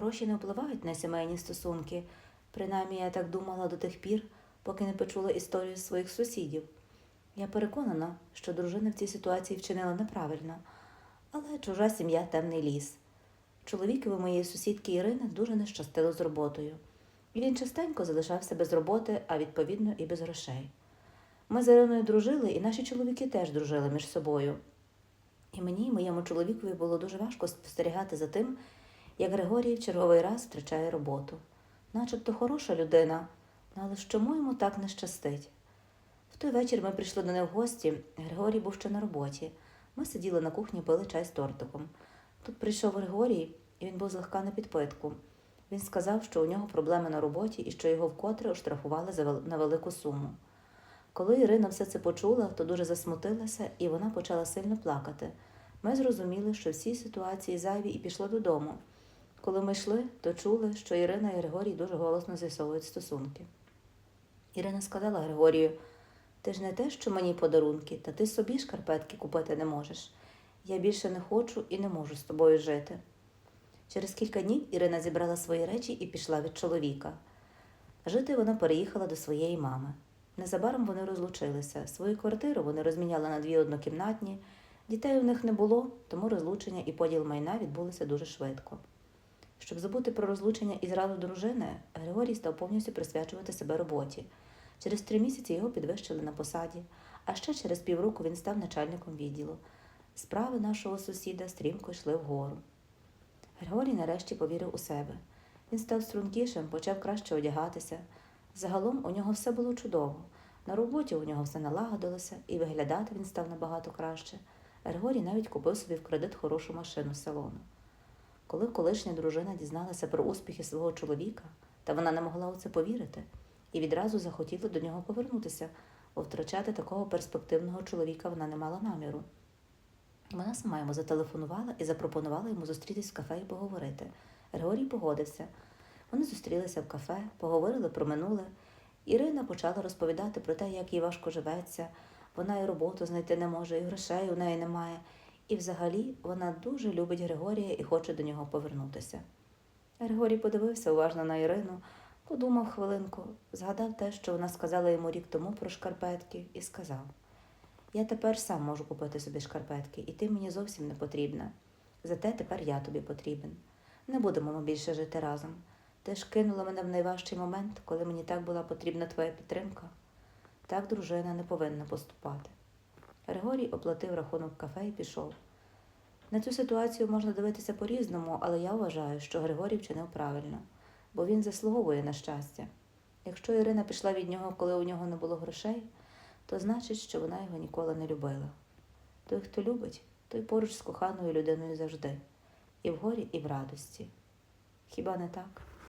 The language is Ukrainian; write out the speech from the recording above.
Гроші не впливають на сімейні стосунки. Принаймні, я так думала до тих пір, поки не почула історію своїх сусідів. Я переконана, що дружина в цій ситуації вчинила неправильно, але чужа сім'я темний ліс. Чоловікові моєї сусідки Ірини дуже не щастило з роботою. І він частенько залишався без роботи, а відповідно і без грошей. Ми з Іриною дружили, і наші чоловіки теж дружили між собою. І мені, і моєму чоловікові було дуже важко спостерігати за тим, як Григорій в черговий раз втрачає роботу. Начебто хороша людина, але чому йому так не щастить? В той вечір ми прийшли до них в гості. Григорій був ще на роботі. Ми сиділи на кухні, пили чай з тортиком. Тут прийшов Григорій, і він був злегка на підпитку. Він сказав, що у нього проблеми на роботі і що його вкотре оштрафували за на велику суму. Коли Ірина все це почула, то дуже засмутилася, і вона почала сильно плакати. Ми зрозуміли, що всі ситуації зайві і пішли додому. Коли ми йшли, то чули, що Ірина і Григорій дуже голосно з'ясовують стосунки. Ірина сказала Григорію, ти ж не те, що мені подарунки, та ти собі шкарпетки купити не можеш. Я більше не хочу і не можу з тобою жити. Через кілька днів Ірина зібрала свої речі і пішла від чоловіка. Жити вона переїхала до своєї мами. Незабаром вони розлучилися. Свою квартиру вони розміняли на дві однокімнатні. Дітей у них не було, тому розлучення і поділ майна відбулися дуже швидко. Щоб забути про розлучення і зраду дружини, Григорій став повністю присвячувати себе роботі. Через три місяці його підвищили на посаді, а ще через півроку він став начальником відділу. Справи нашого сусіда стрімко йшли вгору. Григорій нарешті повірив у себе. Він став стрункішим, почав краще одягатися. Загалом у нього все було чудово. На роботі у нього все налагодилося, і виглядати він став набагато краще. Григорій навіть купив собі в кредит хорошу машину салону. Коли колишня дружина дізналася про успіхи свого чоловіка, та вона не могла у це повірити, і відразу захотіла до нього повернутися, бо втрачати такого перспективного чоловіка вона не мала наміру. Вона сама йому зателефонувала і запропонувала йому зустрітись в кафе і поговорити. Григорій погодився. Вони зустрілися в кафе, поговорили про минуле. Ірина почала розповідати про те, як їй важко живеться. Вона і роботу знайти не може, і грошей у неї немає. І взагалі вона дуже любить Григорія і хоче до нього повернутися. Григорій подивився уважно на Ірину, подумав хвилинку, згадав те, що вона сказала йому рік тому про шкарпетки, і сказав: Я тепер сам можу купити собі шкарпетки, і ти мені зовсім не потрібна. Зате тепер я тобі потрібен. Не будемо ми більше жити разом. Ти ж кинула мене в найважчий момент, коли мені так була потрібна твоя підтримка. Так дружина не повинна поступати. Григорій оплатив рахунок кафе і пішов. На цю ситуацію можна дивитися по-різному, але я вважаю, що Григорій вчинив правильно, бо він заслуговує на щастя. Якщо Ірина пішла від нього, коли у нього не було грошей, то значить, що вона його ніколи не любила. Той, хто любить, той поруч з коханою людиною завжди, і в горі, і в радості. Хіба не так?